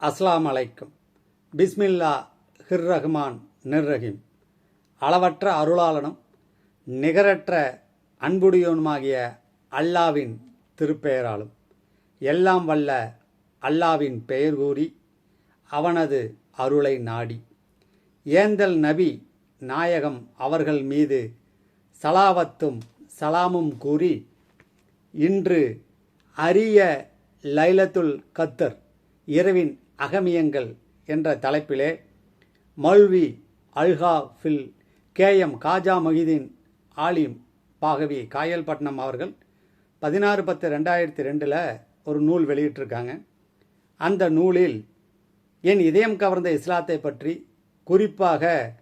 அஸ்லாம் அலைக்கும் பிஸ்மில்லா ஹிர் ரஹ்மான் நிர்ரஹீம். அளவற்ற அருளாளனும் நிகரற்ற அன்புடையவனுமாகிய அல்லாவின் திருப்பெயராலும் எல்லாம் வல்ல அல்லாவின் பெயர் கூறி அவனது அருளை நாடி ஏந்தல் நபி நாயகம் அவர்கள் மீது சலாவத்தும் சலாமும் கூறி இன்று அரிய லைலத்துல் கத்தர் இரவின் அகமியங்கள் என்ற தலைப்பிலே மல்வி அல்ஹா ஃபில் கே எம் காஜா மொஹிதீன் ஆலிம் பாகவி காயல்பட்டினம் அவர்கள் பதினாறு பத்து ரெண்டாயிரத்தி ரெண்டில் ஒரு நூல் வெளியிட்டிருக்காங்க. அந்த நூலில் என் இதயம் கவர்ந்த இஸ்லாத்தை பற்றி குறிப்பாக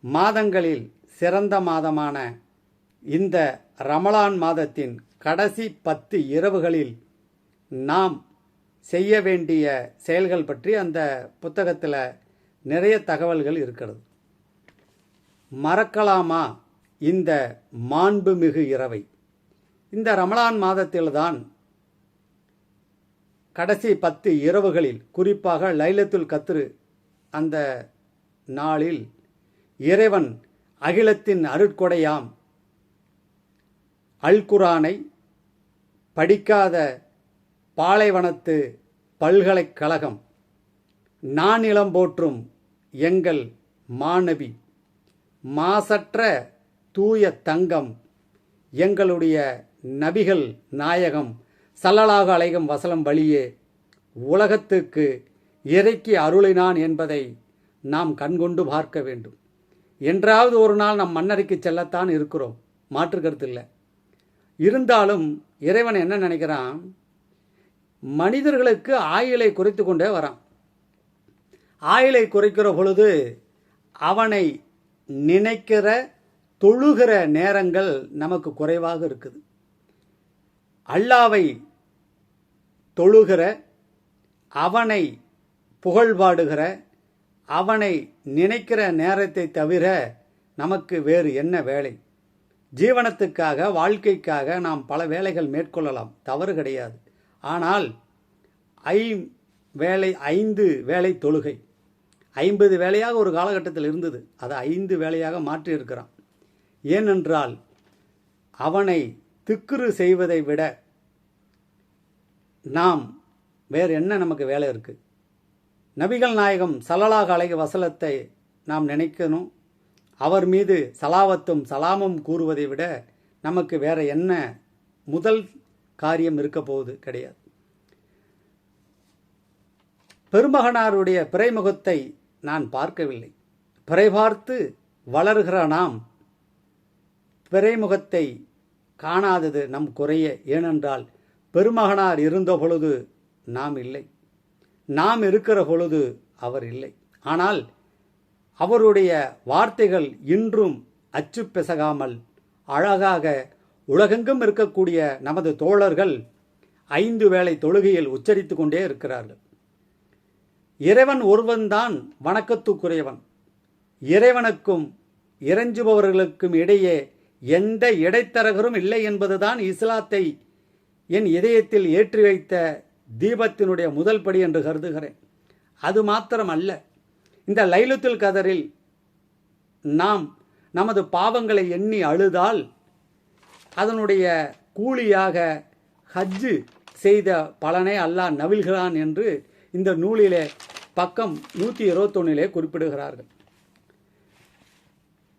மாதங்களில் சிறந்த மாதமான இந்த ரமலான் மாதத்தின் கடைசி பத்து இரவுகளில் நாம் செய்ய வேண்டிய செயல்கள் பற்றி அந்த புத்தகத்தில் நிறைய தகவல்கள் இருக்கிறது. மறக்கலாமா இந்த மாண்புமிகு இரவை? இந்த ரமலான் மாதத்தில்தான் கடைசி பத்து இரவுகளில் குறிப்பாக லைலத்துல் கத்ரு அந்த நாளில் இறைவன் அகிலத்தின் அருட்கொடையாம் அல் குரானை படிக்காத பாலைவனத்து பல்கலைக்கழகம். நானிலம் போற்றும் எங்கள் மாணவி. மாசற்ற தூய தங்கம். எங்களுடைய நபிகள் நாயகம். சல்லலாக அலைகம் வசலம் வழியே உலகத்துக்கு இறைக்கு அருளினான் என்பதை நாம் கண்கொண்டு பார்க்க வேண்டும். என்றாவது ஒரு நாள் நம் மன்னருக்கு செல்லத்தான் இருக்கிறோம். மாற்று கருத்து இல்லை. இருந்தாலும் இறைவன் என்ன நினைக்கிறான்? மனிதர்களுக்கு ஆயுளை குறைத்து கொண்டே வரான். ஆயுளை குறைக்கிற பொழுது அவனை நினைக்கிற தொழுகிற நேரங்கள் நமக்கு குறைவாக இருக்குது. அல்லாவை தொழுகிற அவனை புகழ்பாடுகிற அவனை நினைக்கிற நேரத்தை தவிர நமக்கு வேறு என்ன வேலை? ஜீவனத்துக்காக வாழ்க்கைக்காக நாம் பல வேலைகள் மேற்கொள்ளலாம். தவறு கிடையாது. ஆனால் ஐ வேலை ஐந்து வேலை தொழுகை. ஐம்பது வேலையாக ஒரு காலகட்டத்தில் இருந்தது. அதை ஐந்து வேலையாக மாற்றியிருக்கிறான் ஏனென்றால் அவனை திக்குறு செய்வதை விட நாம் வேறு என்ன நமக்கு வேலை இருக்குது நபிகள் நாயகம் சலலாக அலைக வசலத்தை நாம் நினைக்கணும். அவர் மீது சலாவத்தும் சலாமும் கூறுவதை விட நமக்கு வேறு என்ன முதல் காரியம் இருக்க போகுது கிடையாது. பெருமகனாருடைய பிறைமுகத்தை நான் பார்க்கவில்லை. பிறை பார்த்து வளர்கிற நாம் பிறைமுகத்தை காணாதது நம் குறைய. ஏனென்றால் பெருமகனார் இருந்த பொழுது நாம் இல்லை. நாம் இருக்கிற பொழுது அவர் இல்லை. ஆனால் அவருடைய வார்த்தைகள் இன்றும் அச்சு பிசகாமல் அழகாக உலகெங்கும் இருக்கக்கூடிய நமது தோழர்கள் ஐந்து வேளை தொழுகையில் உச்சரித்து கொண்டே இருக்கிறார்கள். இறைவன் ஒருவன்தான் வணக்கத்துக்குரியவன். இறைவனுக்கும் இறைஞ்சுபவர்களுக்கும் இடையே எந்த இடைத்தரகரும் இல்லை என்பதுதான் இஸ்லாத்தை என் இதயத்தில் ஏற்றி வைத்த தீபத்தினுடைய முதல் படி என்று கருதுகிறேன். அது மாத்திரம் அல்ல இந்த லைலுத்துல் கதரில் நாம் நமது பாவங்களை எண்ணி அழுதால் அதனுடைய கூலியாக ஹஜ்ஜு செய்த பலனை அல்லாஹ் நவில்கிறான் என்று இந்த நூலிலே பக்கம் நூற்றி இருபத்தொன்னிலே குறிப்பிடுகிறார்கள்.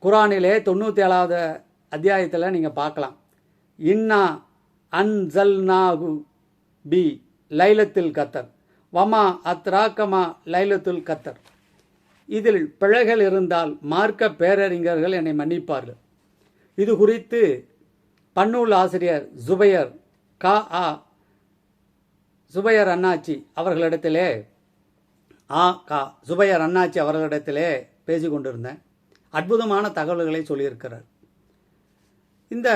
குரானிலே தொண்ணூற்றி ஏழாவது அத்தியாயத்தில் நீங்கள் பார்க்கலாம். இன்னா அன்சல் நாகு பி லைலத்தில் கத்தர் வமா அத்ராக்கமா லைலத்துல் கத்தர். இதில் பிழைகள் இருந்தால் மார்க்க பேரறிஞர்கள் என்னை மன்னிப்பார்கள். இது குறித்து பன்னூல் ஆசிரியர் ஜுபையர் கா ஆ சுபையர் அண்ணாச்சி அவர்களிடத்திலே ஆ கா சுபையர் அண்ணாச்சி அவர்களிடத்திலே பேசி கொண்டிருந்தேன். அற்புதமான தகவல்களை சொல்லியிருக்கிறார். இந்த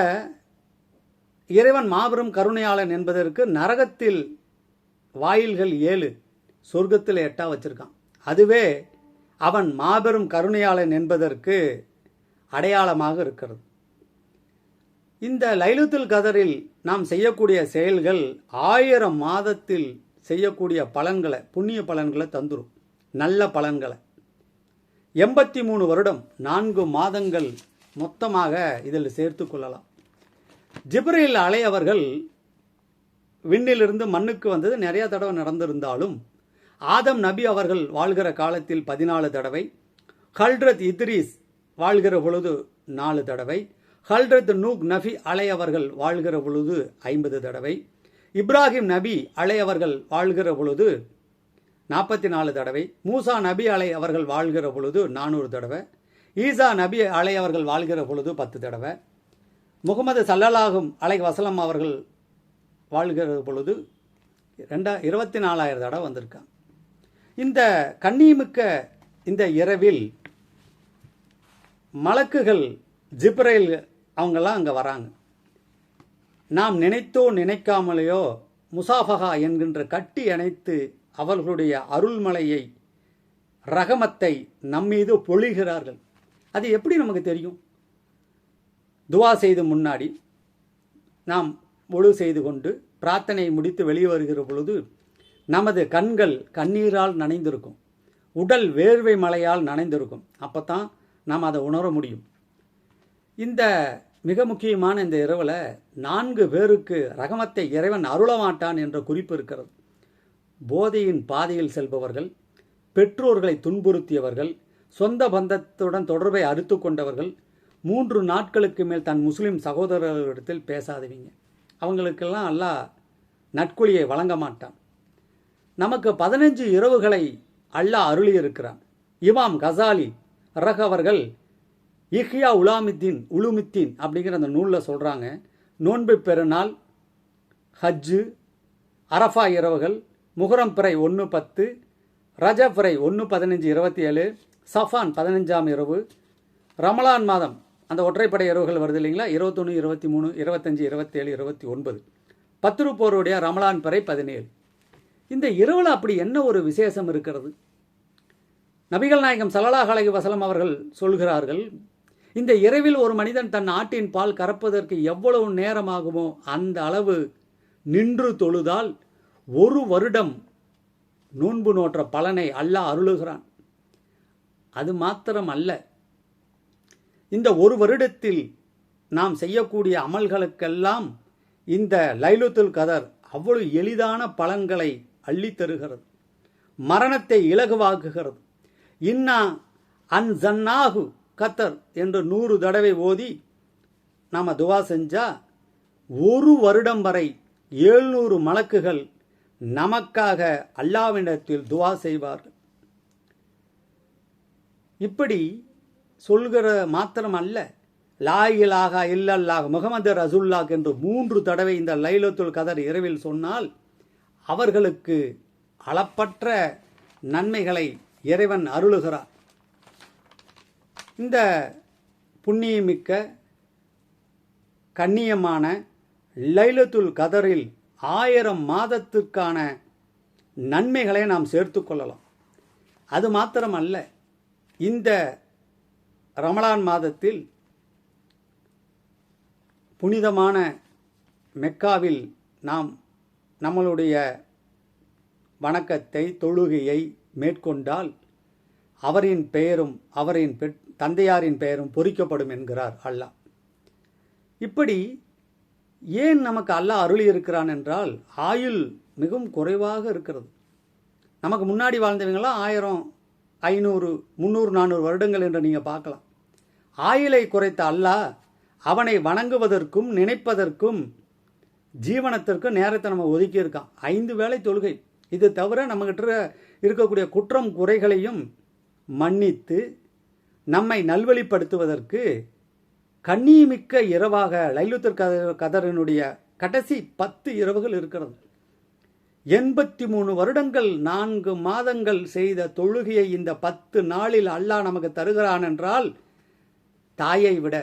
இறைவன் மாபெரும் கருணையாளன் என்பதற்கு நரகத்தில் வாயில்கள் ஏழு சொர்க்கத்தில் எட்டா வச்சிருக்கான். அதுவே அவன் மாபெரும் கருணையாளன் என்பதற்கு அடையாளமாக இருக்கிறது. இந்த லைலுத்துல் கதரில் நாம் செய்யக்கூடிய செயல்கள் ஆயிரம் மாதத்தில் செய்யக்கூடிய பலன்களை புண்ணிய பலன்களை தந்துடும் நல்ல பலன்களை. எண்பத்தி மூணு வருடம் நான்கு மாதங்கள் மொத்தமாக இதில் சேர்த்து கொள்ளலாம். ஜிப்ரில் அலை அவர்கள் விண்ணிலிருந்து மண்ணுக்கு வந்தது. நிறைய தடவை நடந்திருந்தாலும் ஆதம் நபி அவர்கள் வாழ்கிற காலத்தில் பதினாலு தடவை ஹல்ரத் இத்ரீஸ் வாழ்கிற பொழுது நாலு தடவை ஹல்ரத் நூக் நபி அலை அவர்கள் வாழ்கிற பொழுது ஐம்பது தடவை இப்ராஹிம் நபி அலையவர்கள் வாழ்கிற பொழுது நாற்பத்தி நாலு தடவை மூசா நபி அலை அவர்கள் வாழ்கிற பொழுது நானூறு தடவை ஈசா நபி அலை அவர்கள் வாழ்கிற பொழுது பத்து தடவை. முகமது சல்லலாகும் அலை வசலம் அவர்கள் வாழ்கிற பொழுது ரெண்டா இருபத்தி நாலாயிரம் தடவை வந்திருக்காங்க. இந்த கண்ணியமிக்க இந்த இரவில் மலக்குகள் ஜிப்ரைல் அவங்கெல்லாம் அங்கே வராங்க. நாம் நினைத்தோ நினைக்காமலேயோ முசாஃபகா என்கின்ற கட்டி அணைத்து அவர்களுடைய அருள்மலையை ரகமத்தை நம்மீது பொழிகிறார்கள். அது எப்படி நமக்கு தெரியும்? துவா செய்து முன்னாடி நாம் ஒழு செய்து கொண்டு பிரார்த்தனை முடித்து வெளியே வருகிற பொழுது நமது கண்கள் கண்ணீரால் நனைந்திருக்கும். உடல் வேர்வை மலையால் நனைந்திருக்கும். அப்போ தான் நாம் அதை உணர முடியும். இந்த மிக முக்கியமான இந்த இரவில் நான்கு பேருக்கு ரகமத்தை இறைவன் அருளமாட்டான் என்ற குறிப்பு இருக்கிறது. போதையின் பாதையில் செல்பவர்கள் பெற்றோர்களை துன்புறுத்தியவர்கள் சொந்த பந்தத்துடன் தொடர்பை அறுத்து கொண்டவர்கள் மூன்று நாட்களுக்கு மேல் தன் முஸ்லிம் சகோதரர்களிடத்தில் பேசாதவங்க. அவங்களுக்கெல்லாம் அல்லாஹ் நட்குழியை வழங்க மாட்டான். நமக்கு பதினஞ்சு இரவுகளை அல்லாஹ் அருளியிருக்கிறான். இமாம் கசாலி ரஹ் அவர்கள் இஹ்யா உலாமித்தீன் உலுமித்தீன் அப்படிங்கிற அந்த நூலில் சொல்கிறாங்க நோன்பு பெருநாள் ஹஜ்ஜு அரஃபா இரவுகள் முகரம் பிறை ஒன்று பத்து ரஜ பிறை ஒன்று பதினஞ்சு இருபத்தி ஏழு சஃபான் பதினஞ்சாம் இரவு ரமலான் மாதம் அந்த ஒற்றைப்படை இரவுகள் வருது இல்லைங்களா? இருபத்தொன்று இருபத்தி மூணு இருபத்தஞ்சி இருபத்தேழு இருபத்தி ஒன்பது. பத்ருப்போருடைய ரமலான் பிறை பதினேழு. இந்த இரவில் அப்படி என்ன ஒரு விசேஷம் இருக்கிறது? நபிகள் நாயகம் சல்லல்லாஹ் அலைஹி வசலம் அவர்கள் சொல்கிறார்கள் இந்த இரவில் ஒரு மனிதன் தன் ஆட்டின் பால் கறப்பதற்கு எவ்வளவு நேரமாகுமோ அந்த அளவு நின்று தொழுதால் ஒரு வருடம் நோன்பு நோற்ற பலனை அல்லாஹ் அருளுகிறான். அது மாத்திரம் அல்ல இந்த ஒரு வருடத்தில் நாம் செய்யக்கூடிய அமல்களுக்கெல்லாம் இந்த லைலுத்துல் கதர் அவ்வளவு எளிதான பலன்களை அள்ளித் தருகிறது. மரணத்தை இலகுவாக்குகிறது. இன்னா அன் ஜன்னாகு கத்தர் என்று நூறு தடவை ஓதி நாம் துவா செஞ்சா ஒரு வருடம் வரை ஏழ்நூறு மலக்குகள் நமக்காக அல்லாவிடத்தில் துவா செய்வார்கள் இப்படி சொல்கிற மாத்திரம் அல்ல லாயிலாக இல்லல்லாக முகமது ரசுல்லாக் என்று மூன்று தடவை இந்த லைலத்துல் கதர் இரவில் சொன்னால் அவர்களுக்கு அளப்பற்ற நன்மைகளை இறைவன் அருளுகிறார். இந்த புண்ணியமிக்க கண்ணியமான லைலத்துல் கதரில் ஆயிரம் மாதத்திற்கான நன்மைகளை நாம் சேர்த்து கொள்ளலாம். அது மாத்திரம் அல்ல இந்த ரமலான் மாதத்தில் புனிதமான மெக்காவில் நாம் நம்மளுடைய வணக்கத்தை தொழுகையை மேற்கொண்டால் அவரின் பெயரும் அவரின் பெற் தந்தையாரின் பெயரும் பொறிக்கப்படும் என்கிறார் அல்லாஹ். இப்படி ஏன் நமக்கு அல்லாஹ் அருளி இருக்கிறான் என்றால் ஆயுள் மிகவும் குறைவாக இருக்கிறது. நமக்கு முன்னாடி வாழ்ந்தவங்களாம் ஆயிரம் ஐநூறு முந்நூறு நானூறு வருடங்கள் என்று நீங்கள் பார்க்கலாம். ஆயுளை குறைத்த அல்லாஹ் அவனை வணங்குவதற்கும் நினைப்பதற்கும் ஜீவனத்திற்கும் நேரத்தை நம்ம ஒதுக்கியிருக்கான். ஐந்து வேளை தொழுகை. இது தவிர நம்மகிட்ட இருக்கக்கூடிய குற்றம் குறைகளையும் மன்னித்து நம்மை நல்வழிப்படுத்துவதற்கு கண்ணியமிக்க இரவாக லைலுத்தர் கத கதரனுடைய கடைசி பத்து இரவுகள் இருக்கிறது. எண்பத்தி மூணு வருடங்கள் நான்கு மாதங்கள் செய்த தொழுகையை இந்த பத்து நாளில் அல்லாஹ் நமக்கு தருகிறான் என்றால் தாயை விட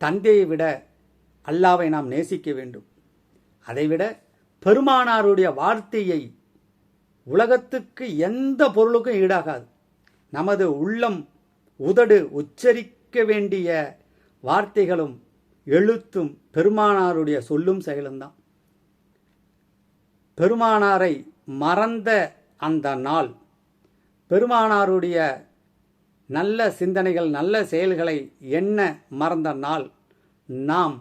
தந்தையை விட அல்லாவை நாம் நேசிக்க வேண்டும். அதைவிட பெருமானாருடைய வார்த்தையை உலகத்துக்கு எந்த பொருளுக்கும் ஈடாகாது. நமது உள்ளம் உதடு உச்சரிக்க வேண்டிய வார்த்தைகளும் எழுத்தும் பெருமானாருடைய சொல்லும் செயலும்தான். பெருமானாரை மறந்த அந்த நாள் பெருமானாருடைய நல்ல சிந்தனைகள் நல்ல செயல்களை என்ன மறந்த நாள். நாம்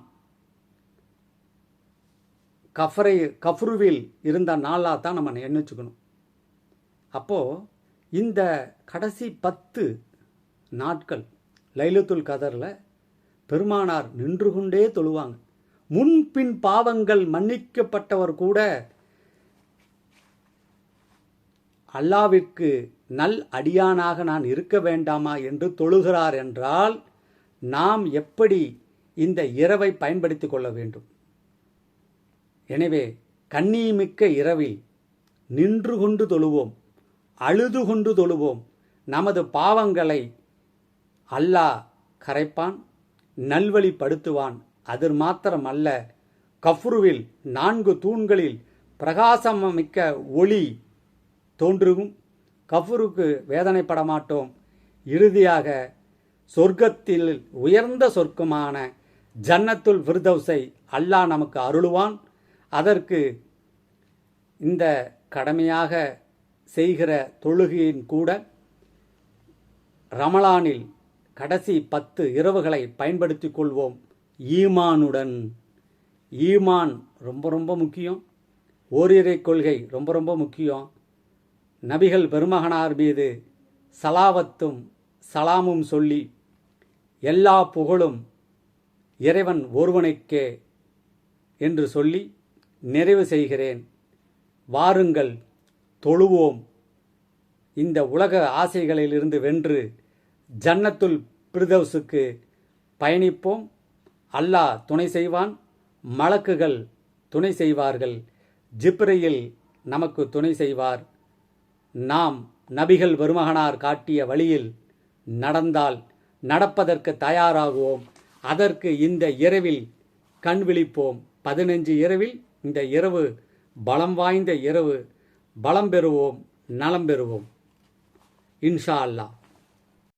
கஃபரை கஃப்ருவில் இருந்த நாளாக தான் நம்ம எண்ணிச்சுக்கணும் அப்போது இந்த கடைசி பத்து நாட்கள். லைலத்துல் கதரில் பெருமானார் நின்று கொண்டே தொழுவாங்க. முன்பின் பாவங்கள் மன்னிக்கப்பட்டவர் கூட அல்லாவிற்கு நல் அடியானாக நான் இருக்க வேண்டாமா என்று தொழுகிறார் என்றால் நாம் எப்படி இந்த இரவை பயன்படுத்தி கொள்ள வேண்டும்? எனவே கண்ணியமிக்க இரவில் நின்று கொண்டு தொழுவோம் அழுது கொண்டு தொழுவோம் நமது பாவங்களை அல்லாஹ் கரைப்பான் நல்வழிப்படுத்துவான் அது மாத்திரம் அல்ல கஃப்ருவில் நான்கு தூண்களில் பிரகாசமிக்க ஒளி தோன்றும் கஃபுருக்கு வேதனைப்பட மாட்டோம் இறுதியாக சொர்க்கத்தில் உயர்ந்த சொர்க்கமான ஜன்னத்துல் விருதவுசை அல்லாஹ் நமக்கு அருளுவான். அதற்கு இந்த கடமையாக செய்கிற தொழுகையின் கூட ரமலானில் கடைசி பத்து இரவுகளை பயன்படுத்திக் கொள்வோம். ஈமானுடன். ஈமான் ரொம்ப ரொம்ப முக்கியம். ஓரிரை கொள்கை ரொம்ப ரொம்ப முக்கியம். நபிகள் பெருமகனார் மீது சலாவத்தும் சலாமும் சொல்லி எல்லா புகழும் இறைவன் ஒருவனுக்கே என்று சொல்லி நிறைவு செய்கிறேன். வாருங்கள் தொழுவோம். இந்த உலக ஆசைகளிலிருந்து வென்று ஜன்னத்துல் பிரதோஸுக்கு பயணிப்போம். அல்லாஹ் துணை செய்வான். மலக்குகள் துணை செய்வார்கள். ஜிப்ரையில் நமக்கு துணை செய்வார். நாம் நபிகள் வருமகனார் காட்டிய வழியில் நடந்தால் நடப்பதற்கு தயாராகுவோம். அதற்கு இந்த இரவில் கண் விழிப்போம். பதினஞ்சு இரவில் இந்த இரவு பலம் வாய்ந்த இரவு. பலம் பெறுவோம். நலம் பெறுவோம். இன்ஷா அல்லாஹ்.